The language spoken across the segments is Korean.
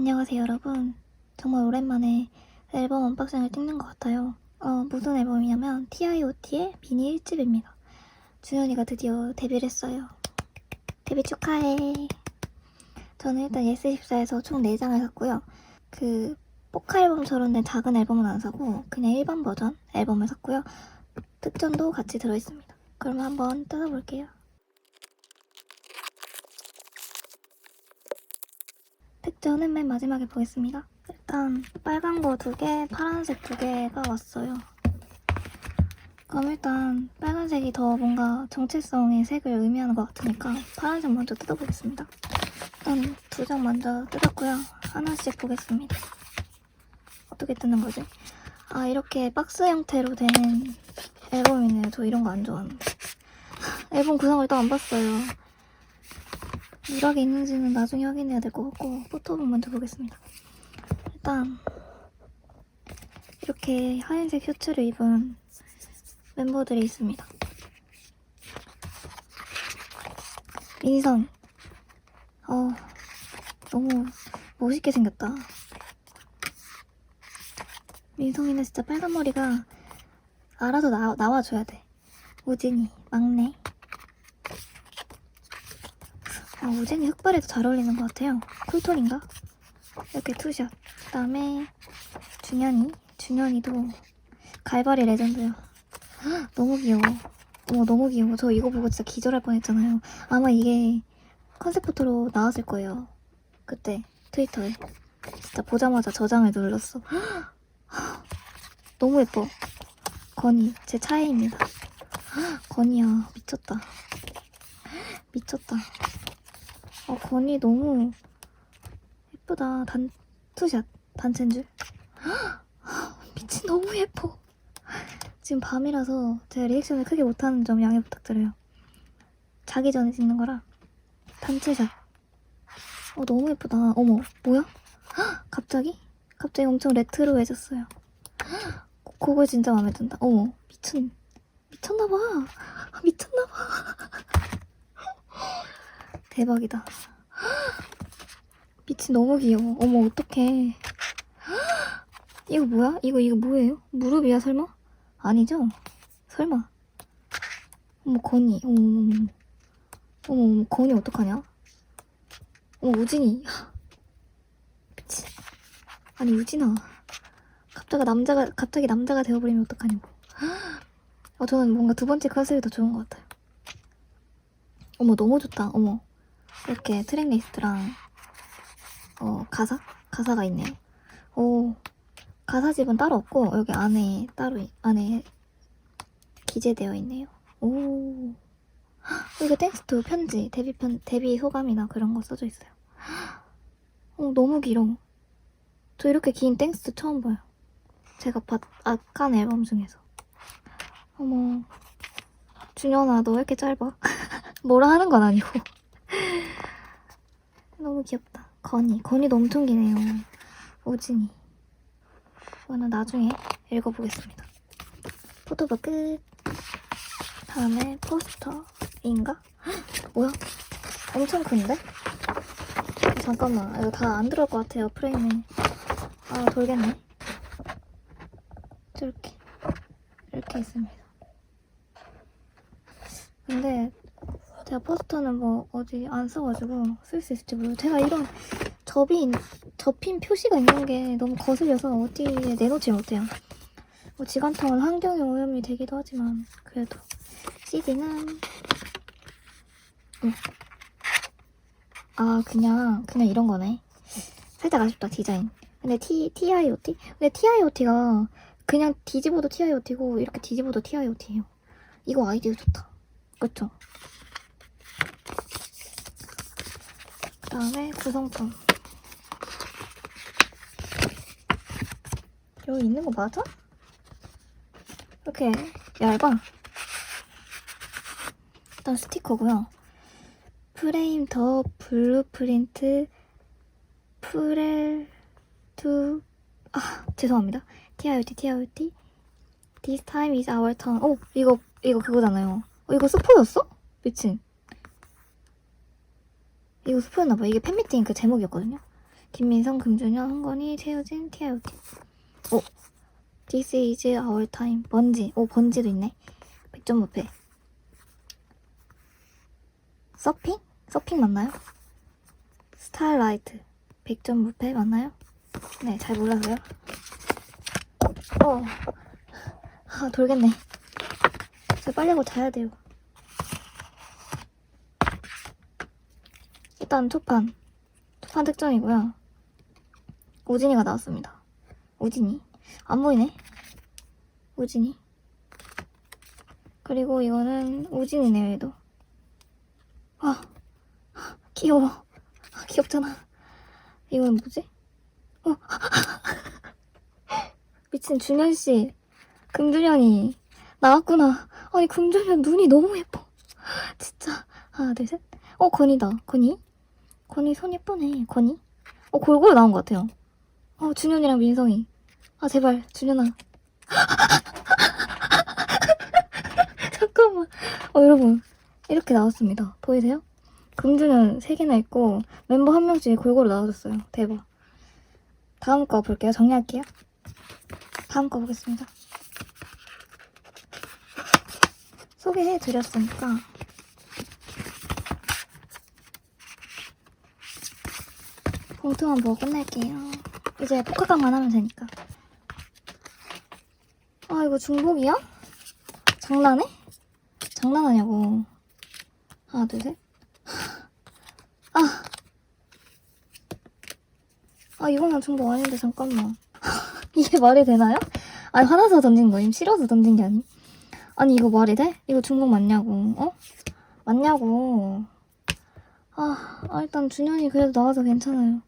안녕하세요 여러분. 정말 오랜만에 앨범 언박싱을 찍는 것 같아요. 어, 무슨 앨범이냐면 T.I.O.T의 미니 1집입니다. 준현이가 드디어 데뷔를 했어요. 데뷔 축하해. 저는 일단 예스14에서 총 4장을 샀고요. 그 포카 앨범처럼 된 작은 앨범은 안 사고 그냥 일반 버전 앨범을 샀고요. 특전도 같이 들어있습니다. 그러면 한번 뜯어볼게요 특전은 맨 마지막에 보겠습니다. 일단 빨간 거 두 개, 파란색 두 개가 왔어요. 그럼 일단 빨간색이 더 뭔가 정체성의 색을 의미하는 것 같으니까 파란색 먼저 뜯어보겠습니다. 일단 두 장 먼저 뜯었고요. 하나씩 보겠습니다. 어떻게 뜯는 거지? 아 이렇게 박스 형태로 된 앨범이네요. 저 이런 거 안 좋아하는데. 앨범 구성을 또 안 봤어요. 누락이 있는지는 나중에 확인해야 될 것 같고 포토북 먼저 보겠습니다. 일단 이렇게 하얀색 셔츠를 입은 멤버들이 있습니다. 민성 어 너무 멋있게 생겼다. 민성이는 진짜 빨간 머리가 알아서 나, 나와줘야 돼. 우진이 막내 아, 우진이 흑발에도 잘 어울리는 것 같아요. 쿨톤인가? 이렇게 투샷. 그 다음에 준현이. 준현이도 갈발이 레전드야. 헉, 너무 귀여워. 어머, 너무 귀여워. 저 이거 보고 진짜 기절할 뻔 했잖아요. 아마 이게 컨셉 포토로 나왔을 거예요. 그때 트위터에. 진짜 보자마자 저장을 눌렀어. 헉, 너무 예뻐. 건이 제 차애입니다. 헉, 건이야 미쳤다. 미쳤다. 아, 건이 너무 예쁘다. 단, 투샷. 단체인 줄. 헉, 미친, 너무 예뻐. 지금 밤이라서 제가 리액션을 크게 못하는 점 양해 부탁드려요. 자기 전에 찍는 거라. 단체샷. 어, 너무 예쁘다. 어머, 뭐야? 헉, 갑자기? 갑자기 엄청 레트로해졌어요. 헉, 그거 진짜 마음에 든다. 어머, 미친. 미쳤나봐. 미쳤나봐. 대박이다. 미친 너무 귀여워. 어머 어떡해. 이거 뭐야? 이거 이거 뭐예요? 무릎이야 설마? 아니죠? 설마. 어머 건이. 어머 어머 어머. 어머 어머 건이 어떡하냐? 어머 우진이. 미친. 아니 우진아. 갑자기 남자가 갑자기 남자가 되어버리면 어떡하냐고. 어 저는 뭔가 두 번째 컨셉이 더 좋은 것 같아요. 어머 너무 좋다. 어머. 이렇게 트랙 리스트랑 어 가사 가사가 있네요. 오 가사집은 따로 없고 여기 안에 따로 이- 안에 기재되어 있네요. 오 헉, 이거 땡스 투 편지 데뷔 편 데뷔 소감이나 그런 거 써져 있어요. 어 너무 길어. 저 이렇게 긴 땡스 처음 봐요. 제가 봤 아깐 앨범 중에서. 어머 준현아 너 왜 이렇게 짧아? 뭐라 하는 건 아니고. 너무 귀엽다. 건이. 건이도 엄청 기네요. 오진이. 이거는 나중에 읽어보겠습니다. 포토북 끝. 다음에 포스터인가? 헉, 뭐야? 엄청 큰데? 잠깐만. 이거 다 안 들어올 것 같아요. 프레임에. 아, 돌겠네. 이렇게. 이렇게 있습니다. 근데 제가 포스터는 뭐 어디 안 써가지고 쓸 수 있을지 모르고 제가 이런 접인 접힌 표시가 있는 게 너무 거슬려서 어디에 내놓지 못해요. 뭐 지간통은 환경에 오염이 되기도 하지만 그래도 CD는 음. 아 그냥 그냥 이런 거네. 살짝 아쉽다 디자인. 근데 T TIOT? 근데 TIOT가 그냥 뒤집어도 TIOT고 이렇게 뒤집어도 TIOT예요. 이거 아이디어 좋다. 그쵸? 그 다음에 구성품. 여기 있는 거 맞아? 이렇게 얇아. 일단 스티커고요. 프레임 더 블루프린트 프렐 투 아, 죄송합니다. TIOT TIOT This time is our turn. 어, 이거 이거 그거잖아요. 어, 이거 스포였어? 미친. 이거 스포였나봐. 이게 팬미팅 그 제목이었거든요. 김민성, 금준현, 한건희, 최우진, 티아유진. 오, This is our time. 번지. 오, 번지도 있네. 100점 무패. 서핑? 서핑 맞나요? 스타라이트. 100점 무패 맞나요? 네, 잘 몰라서요. 어. 아, 돌겠네. 저 빨리 하고 자야 돼요. 일단 초판. 초판 특전이고요. 우진이가 나왔습니다. 우진이. 안 보이네. 우진이. 그리고 이거는 우진이네요, 얘도. 아, 귀여워. 아, 귀엽잖아. 이건 뭐지? 어. 미친 준현씨. 금준현이 나왔구나. 아니, 금준현 눈이 너무 예뻐. 진짜. 하나, 둘, 셋. 어, 건이다. 건이? 건이 손 예쁘네. 건이? 어, 골고루 나온 것 같아요. 어, 준현이랑 민성이. 아, 제발, 준현아. 잠깐만. 어, 여러분. 이렇게 나왔습니다. 보이세요? 금주는 3개나 있고, 멤버 한 명씩 골고루 나와줬어요. 대박. 다음 거 볼게요. 정리할게요. 다음 거 보겠습니다. 소개해드렸으니까. 봉투만 보고 끝낼게요. 이제 포카깡만 하면 되니까. 아, 이거 중복이야? 장난해? 장난하냐고. 하나, 둘, 셋. 아. 아, 이거는 중복 아닌데, 잠깐만. 이게 말이 되나요? 아니, 화나서 던진 거임. 싫어서 던진 게 아니. 아니, 이거 말이 돼? 이거 중복 맞냐고. 어? 맞냐고. 아, 아, 일단 준현이 그래도 나와서 괜찮아요.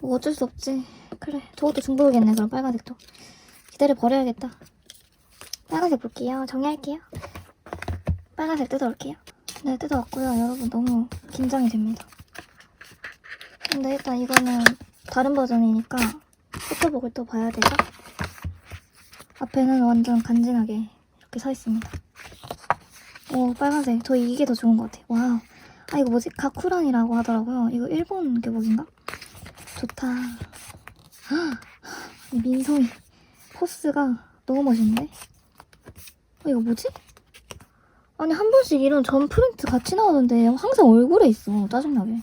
뭐 어쩔 수 없지. 그래. 저것도 중복이겠네, 그럼 빨간색도. 기다려 버려야겠다. 빨간색 볼게요. 정리할게요. 빨간색 뜯어올게요. 네, 뜯어왔고요. 여러분 너무 긴장이 됩니다. 근데 일단 이거는 다른 버전이니까 포토북을 또 봐야 되죠? 앞에는 완전 간지나게 이렇게 서 있습니다. 오, 빨간색. 저 이게 더 좋은 것 같아요. 와우. 아, 이거 뭐지? 가쿠란이라고 하더라고요. 이거 일본 교복인가? 좋다. 민성이 포스가 너무 멋있는데? 어, 이거 뭐지? 아니 한 번씩 이런 전 프린트 같이 나오는데 항상 얼굴에 있어 짜증나게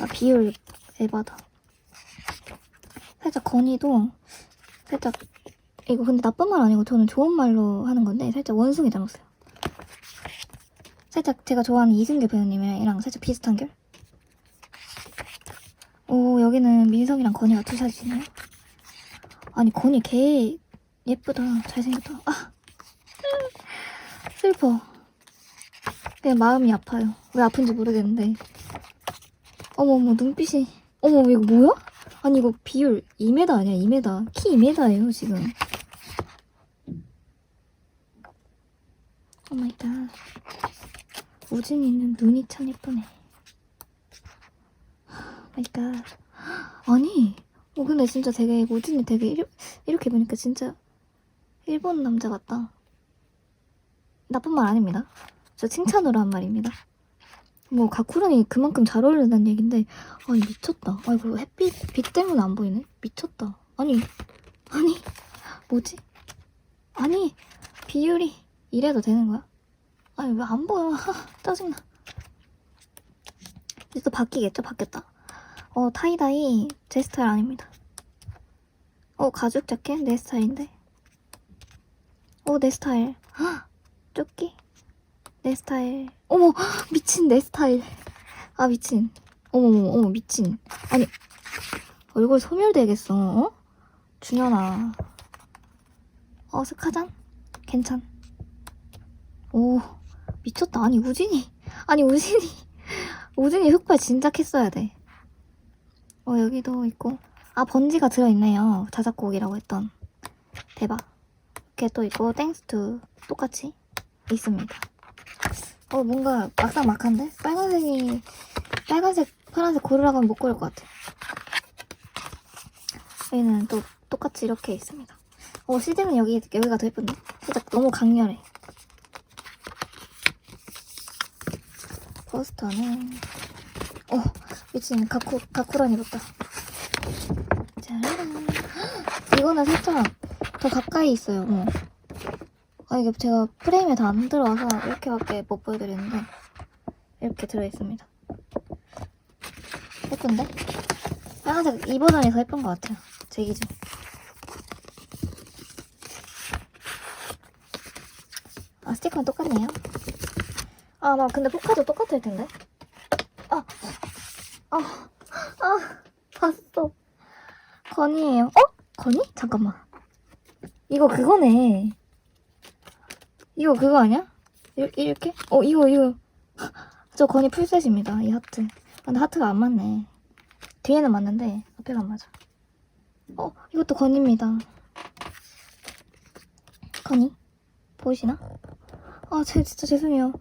아 비율 에바다 살짝 건이도 살짝 이거 근데 나쁜 말 아니고 저는 좋은 말로 하는 건데 살짝 원숭이 닮았어요 살짝 제가 좋아하는 이승규 배우님이랑 살짝 비슷한 결? 오 여기는 민성이랑 건이가 투샷이네요 아니 건이 개 예쁘다 잘생겼다 아 슬퍼. 그냥 마음이 아파요. 왜 아픈지 모르겠는데. 어머머, 눈빛이. 어머, 이거 뭐야? 아니, 이거 비율 2m 아니야, 2m. 키 2m예요, 지금. 오마이갓. 우진이는 눈이 참 예쁘네. 오마이 갓. 아니, 어, 근데 진짜 되게, 우진이 되게, 이렇, 이렇게 보니까 진짜 일본 남자 같다. 나쁜 말 아닙니다. 저 칭찬으로 한 말입니다. 뭐 가쿠란이 그만큼 잘 어울린다는 얘긴데 아니 미쳤다. 아이고 햇빛 빛 때문에 안 보이네. 미쳤다. 아니 아니 뭐지? 아니 비율이 이래도 되는 거야? 아니 왜 안 보여? 하, 짜증나. 이제 또 바뀌겠죠? 바뀌었다. 어 타이다이 제 스타일 아닙니다. 어 가죽 자켓 내 스타일인데. 어 내 스타일. 헉! 조끼? 내 스타일. 어머, 미친 내 스타일. 아, 미친. 어머머, 어머, 미친. 아니, 얼굴 소멸되겠어, 어? 준현아. 어색하잔? 괜찮. 오, 미쳤다. 아니, 우진이. 아니, 우진이. 우진이 흑발 진작 했어야 돼. 어, 여기도 있고. 아, 번지가 들어있네요. 자작곡이라고 했던. 대박. 이렇게 또 있고, 땡스 투. 똑같이. 있습니다. 어, 뭔가 막상 막한데? 빨간색이, 빨간색, 파란색 고르라고 하면 못 고를 것 같아. 여기는 또 똑같이 이렇게 있습니다. 어, CD는 여기, 여기가 더 예쁜데? 살짝 너무 강렬해. 포스터는, 어, 미친 가쿠 가쿠란 입었다. 짜라란. 이거는 살짝 더 가까이 있어요. 어. 아 이게 제가 프레임에 다 안 들어와서 이렇게밖에 못 보여드리는데 이렇게 들어있습니다. 예쁜데? 빨간색 이 버전이 더 예쁜 것 같아요. 제 기준. 아 스티커는 똑같네요. 아, 막 근데 포카도 똑같을 텐데. 아, 아, 아, 봤어. 건이에요. 어? 건이? 잠깐만. 이거 그거네. 이거 그거 아니야? 이, 이렇게? 어, 이거, 이거. 저 건이 풀셋입니다. 이 하트. 근데 하트가 안 맞네. 뒤에는 맞는데, 앞에가 안 맞아. 어, 이것도 건입니다. 건이? 보이시나? 아, 제, 진짜 죄송해요.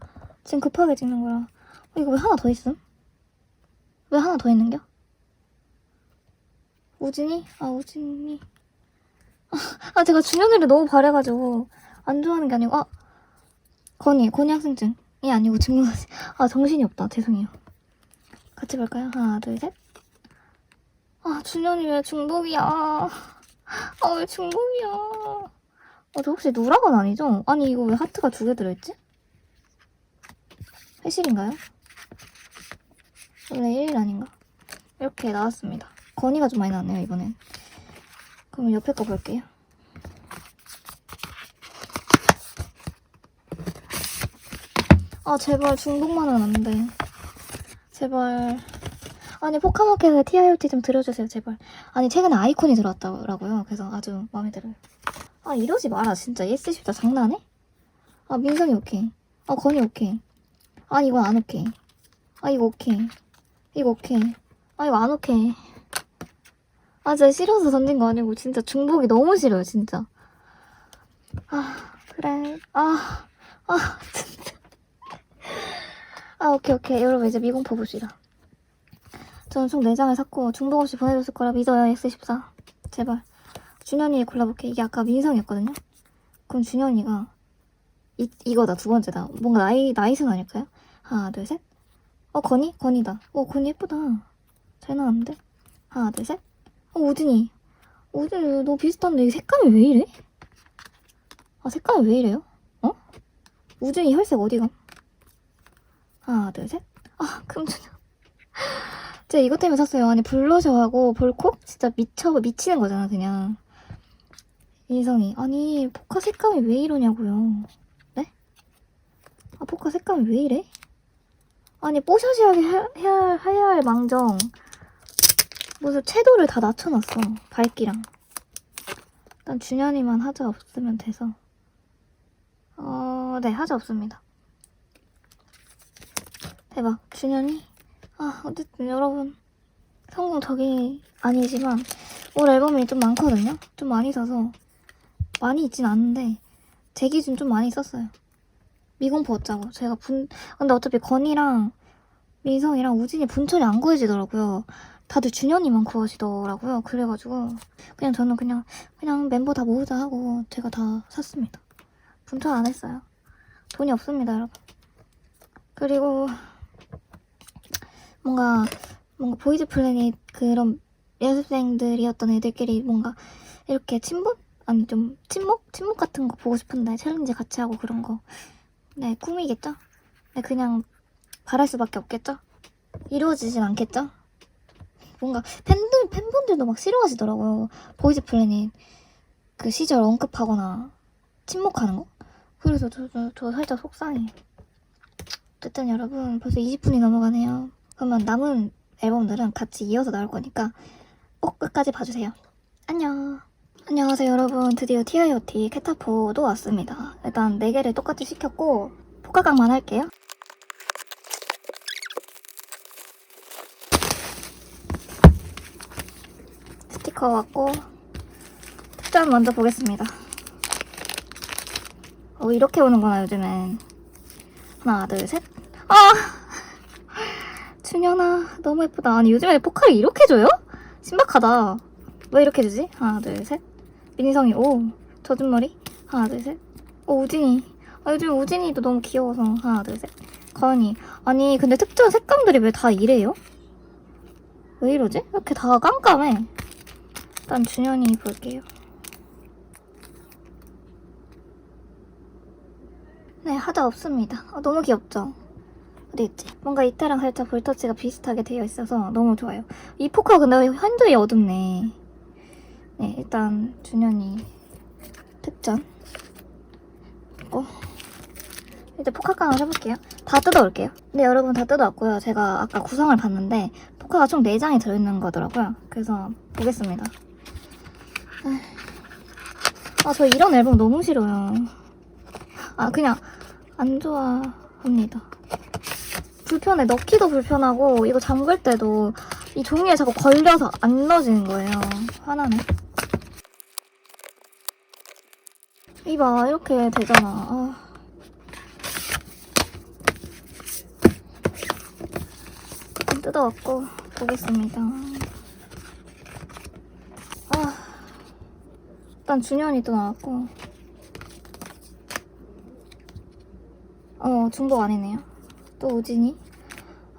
지금 급하게 찍는 거라. 어, 이거 왜 하나 더 있음? 왜 하나 더 있는겨? 우진이? 아, 우진이. 아, 아, 제가 준현이를 너무 바래가지고, 안 좋아하는 게 아니고, 아, 건이, 건이 학생증이 아니고 증명사진. 아, 정신이 없다. 죄송해요. 같이 볼까요? 하나, 둘, 셋. 아, 준현이 왜 중복이야. 아, 왜 중복이야. 어, 저 혹시 누라건 아니죠? 아니, 이거 왜 하트가 두 개 들어있지? 회실인가요? 원래 1일 아닌가? 이렇게 나왔습니다. 건이가 좀 많이 나왔네요, 이번엔. 그럼 옆에 거 볼게요. 아, 제발 중복만은 안 돼. 제발. 아니, 포카마켓에 TIOT 좀 들어주세요, 제발. 아니, 최근에 아이콘이 들어왔더라고요. 그래서 아주 마음에 들어요. 아, 이러지 마라, 진짜. 예스14 장난해? 아, 민성이 오케이. 아, 건이 오케이. 아 이건 안 오케이. 아 이거 오케이. 이거 오케이. 아 이거 안 오케이. 아 진짜 싫어서 던진 거 아니고 진짜 중복이 너무 싫어요 진짜. 아 그래. 아. 아 진짜. 아 오케이 오케이 여러분 이제 미공포 봅시다. 저는 총 4장을 샀고 중복 없이 보내줬을 거라 믿어요 X14. 제발. 준현이 골라볼게. 이게 아까 민성이었거든요. 그럼 준현이가 이, 이거다 두 번째다. 뭔가 나이 나이슨 아닐까요? 하나 둘 셋. 어 건이 건이다. 어 건이 예쁘다. 잘 나왔는데. 하나 둘 셋. 어 우진이. 우진이 너 비슷한데 이 색감이 왜 이래? 아 색감이 왜 이래요? 어? 우진이 혈색 어디가? 하나 둘 셋. 아 금준아. 제가 이것 때문에 샀어요. 아니 블러셔하고 볼콕 진짜 미쳐 미치는 거잖아 그냥. 인성이 아니 포카 색감이 왜 이러냐고요. 아, 포카 색감이 왜 이래? 아니, 뽀샤시하게 해, 해야, 해야 할 망정. 무슨 채도를 다 낮춰놨어. 밝기랑. 일단 준현이만 하자 없으면 돼서. 어, 네, 하자 없습니다. 대박. 준현이? 아, 어쨌든 여러분. 성공 덕이 아니지만, 올 앨범이 좀 많거든요? 좀 많이 사서. 많이 있진 않은데, 제 기준 좀 많이 썼어요. 미공포 어짜고 제가 분 근데 어차피 건이랑 민성이랑 우진이 분철이 안 구해지더라고요. 다들 준현이만 구하시더라고요. 그래가지고 그냥 저는 그냥 그냥 멤버 다 모으자 하고 제가 다 샀습니다. 분철 안 했어요. 돈이 없습니다, 여러분. 그리고 뭔가 뭔가 보이즈 플래닛 그런 연습생들이었던 애들끼리 뭔가 이렇게 친분? 아니 좀 친목? 친목 같은 거 보고 싶은데 챌린지 같이 하고 그런 거 네, 꿈이겠죠? 네, 그냥 바랄 수밖에 없겠죠? 이루어지진 않겠죠? 뭔가 팬들, 팬분들도 막 싫어하시더라고요. 보이즈 플래닛 그 시절 언급하거나 침묵하는 거? 그래서 저, 저, 저 살짝 속상해. 어쨌든 여러분, 벌써 20분이 넘어가네요. 그러면 남은 앨범들은 같이 이어서 나올 거니까 꼭 끝까지 봐주세요. 안녕. 안녕하세요 여러분. 드디어 TIOT 캐타포도 왔습니다. 일단 4개를 똑같이 시켰고 포카각만 할게요. 스티커 왔고 특전 먼저 보겠습니다. 어 이렇게 오는구나 요즘엔. 하나 둘셋. 아! 준현아 너무 예쁘다. 아니 요즘에 포카를 이렇게 줘요? 신박하다. 왜 이렇게 주지? 하나 둘셋 민성이 오 젖은 머리 하나 둘셋 오 우진이 아, 요즘 우진이도 너무 귀여워서 하나 둘셋 건이 아니 근데 특전 색감들이 왜 다 이래요? 왜 이러지? 왜 이렇게 다 깜깜해? 일단 준현이 볼게요. 네, 하자 없습니다. 아, 너무 귀엽죠? 어디 있지? 뭔가 이때랑 살짝 볼터치가 비슷하게 되어 있어서 너무 좋아요. 이 포카 근데 현저히 어둡네. 네, 일단 준현이 특전. 고 이제 포카깡을 해볼게요. 다 뜯어올게요. 네, 여러분 다 뜯어왔고요. 제가 아까 구성을 봤는데 포카가 총 4장이 들어있는 거더라고요. 그래서 보겠습니다. 아, 저 이런 앨범 너무 싫어요. 아, 그냥 안 좋아합니다. 불편해. 넣기도 불편하고 이거 잠글 때도 이 종이에 자꾸 걸려서 안 넣어지는 거예요. 화나네. 이봐 이렇게 되잖아. 아. 뜯어갖고 보겠습니다. 아, 일단 준현이 또 나왔고. 어, 중복 아니네요. 또 우진이.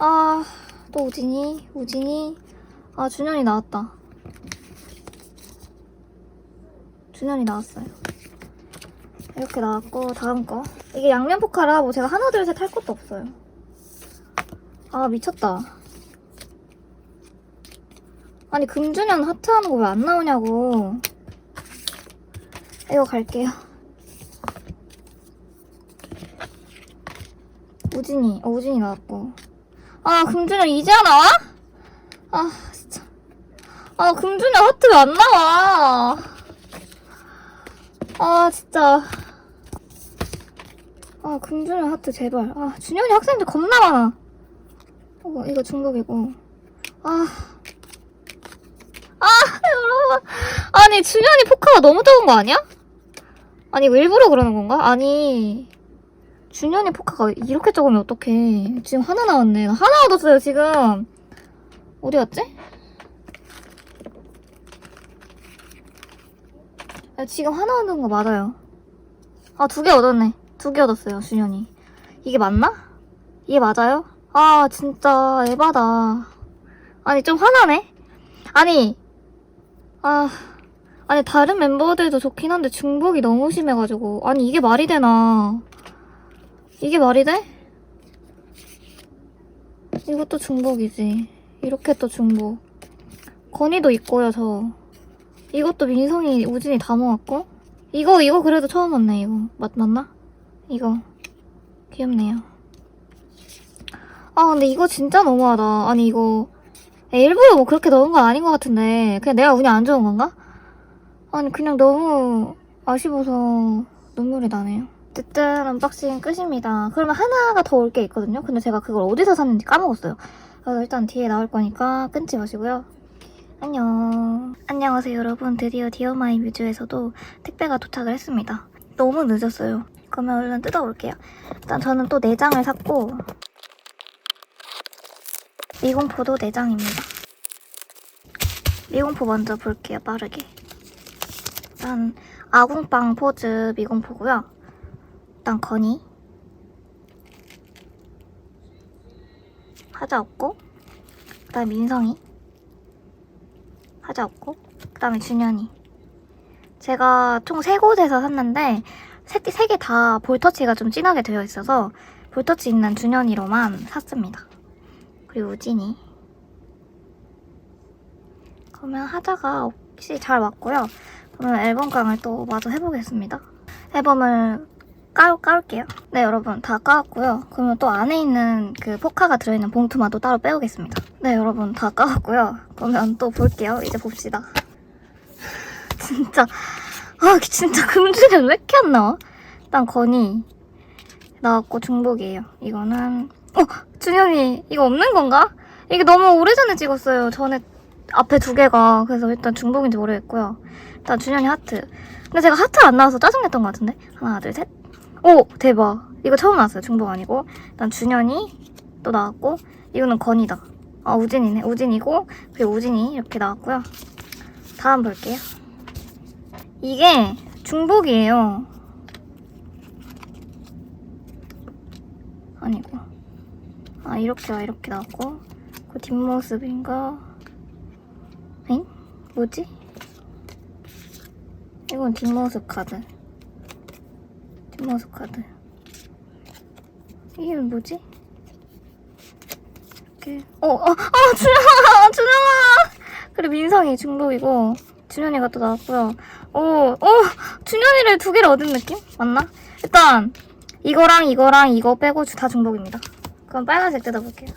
아, 또 우진이, 우진이. 아, 준현이 나왔다. 준현이 나왔어요. 이렇게 나왔고, 다음 거. 이게 양면 포카라 뭐 제가 하나, 둘, 셋 할 것도 없어요. 아, 미쳤다. 아니, 금준현 하트 하는 거 왜 안 나오냐고. 이거 갈게요. 우진이, 어, 우진이 나왔고. 아, 금준현 이제야 나와? 아, 진짜. 아, 금준현 하트 왜 안 나와? 아, 진짜. 아, 금준현 하트 제발. 아, 준현이 학생들 겁나 많아. 이거, 이거 중독이고. 아. 아, 여러분. 아니, 준현이 포카가 너무 적은 거 아니야? 아니, 이거 일부러 그러는 건가? 아니. 준현이 포카가 이렇게 적으면 어떡해. 지금 하나 나왔네. 나 하나 얻었어요, 지금. 어디 갔지? 아, 지금 하나 얻은 거 맞아요. 아, 두 개 얻었네. 두 개 얻었어요, 준현이. 이게 맞나? 이게 맞아요? 아, 진짜, 에바다. 아니, 좀 화나네? 아니, 아, 아니, 다른 멤버들도 좋긴 한데 중복이 너무 심해가지고. 아니, 이게 말이 되나. 이게 말이 돼? 이것도 중복이지. 이렇게 또 중복. 건이도 있고요, 저. 이것도 민성이, 우진이 다 모았고. 이거, 이거 그래도 처음 왔네, 이거. 맞, 맞나? 이거. 귀엽네요. 아, 근데 이거 진짜 너무하다. 아니, 이거. 일부러 뭐 그렇게 넣은 건 아닌 것 같은데. 그냥 내가 운이 안 좋은 건가? 아니, 그냥 너무 아쉬워서 눈물이 나네요. 어쨌든 언박싱 끝입니다. 그러면 하나가 더 올 게 있거든요. 근데 제가 그걸 어디서 샀는지 까먹었어요. 그래서 일단 뒤에 나올 거니까 끊지 마시고요. 안녕. 안녕하세요 여러분. 드디어 디어마이 뮤즈에서도 택배가 도착을 했습니다. 너무 늦었어요. 그러면 얼른 뜯어볼게요. 일단 저는 또 4장을 샀고 미공포도 4장입니다. 미공포 먼저 볼게요. 빠르게. 일단 아궁빵 포즈 미공포고요. 일단 건이 하자 없고 그 다음에 민성이 하자 없고 그 다음에 준현이 제가 총 세 곳에서 샀는데 세 개 다 볼터치가 좀 진하게 되어 있어서 볼터치 있는 준현이로만 샀습니다 그리고 우진이 그러면 하자가 혹시 잘 왔고요 그러면 앨범깡을 또 마저 해보겠습니다 앨범을 깔, 깔게요. 네, 여러분 다 까왔고요. 그러면 또 안에 있는 그 포카가 들어있는 봉투만 또 따로 빼오겠습니다. 네, 여러분 다 까왔고요. 그러면 또 볼게요. 이제 봅시다. 진짜 아 진짜 금주는 왜 이렇게 안 나와? 일단 건이 나왔고 중복이에요. 이거는 어 준현이 이거 없는 건가? 이게 너무 오래전에 찍었어요. 전에 앞에 두 개가 그래서 일단 중복인지 모르겠고요. 일단 준현이 하트. 근데 제가 하트 안 나와서 짜증냈던 것 같은데 하나 둘 셋. 오 대박 이거 처음 나왔어요 중복 아니고 일단 준현이 또 나왔고 이거는 건이다 아 우진이네 우진이고 그리고 우진이 이렇게 나왔고요 다음 볼게요 이게 중복이에요 아니고 아 이렇게 와 이렇게 나왔고 그 뒷모습인가 뭐지? 이건 뒷모습 카드. 뒷모습 카드. 이게 뭐지? 이렇게. 어, 어, 어, 준영아! 준영아! 그리고 민성이 중복이고, 준현이가 또 나왔고요. 오, 오! 준현이를 두 개를 얻은 느낌? 맞나? 일단, 이거랑 이거랑 이거 빼고 다 중복입니다. 그럼 빨간색 뜯어볼게요.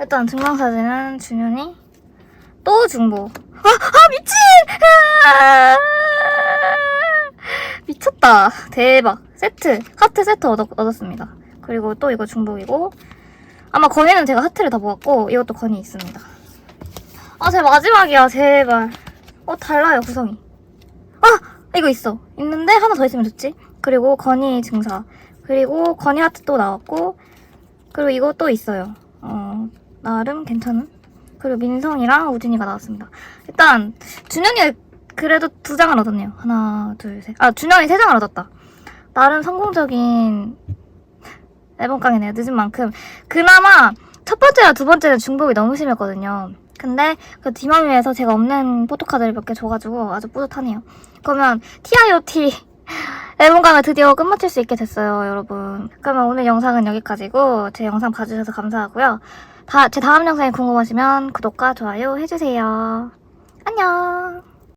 일단 증명사진은 준현이, 또 중복. 아, 아 미친! 아! 미쳤다. 대박. 세트. 하트 세트 얻었, 얻었습니다. 그리고 또 이거 중복이고. 아마 건이는 제가 하트를 다 모았고, 이것도 건이 있습니다. 아, 제 마지막이야. 제발. 어, 달라요, 구성이. 아! 이거 있어. 있는데 하나 더 있으면 좋지. 그리고 건이 증사. 그리고 건이 하트 또 나왔고, 그리고 이거 또 있어요. 어, 나름 괜찮은? 그리고 민성이랑 우진이가 나왔습니다. 일단, 준현이 그래도 두 장을 얻었네요. 하나, 둘, 셋. 아, 준현이 세 장을 얻었다. 나름 성공적인 앨범 강이네요. 늦은 만큼. 그나마 첫 번째랑 두 번째는 중복이 너무 심했거든요. 근데 그 디마미에서 제가 없는 포토카드를 몇 개 줘가지고 아주 뿌듯하네요. 그러면 TIOT 앨범강을 드디어 끝마칠 수 있게 됐어요, 여러분. 그러면 오늘 영상은 여기까지고 제 영상 봐주셔서 감사하고요. 다, 제 다음 영상이 궁금하시면 구독과 좋아요 해주세요. 안녕!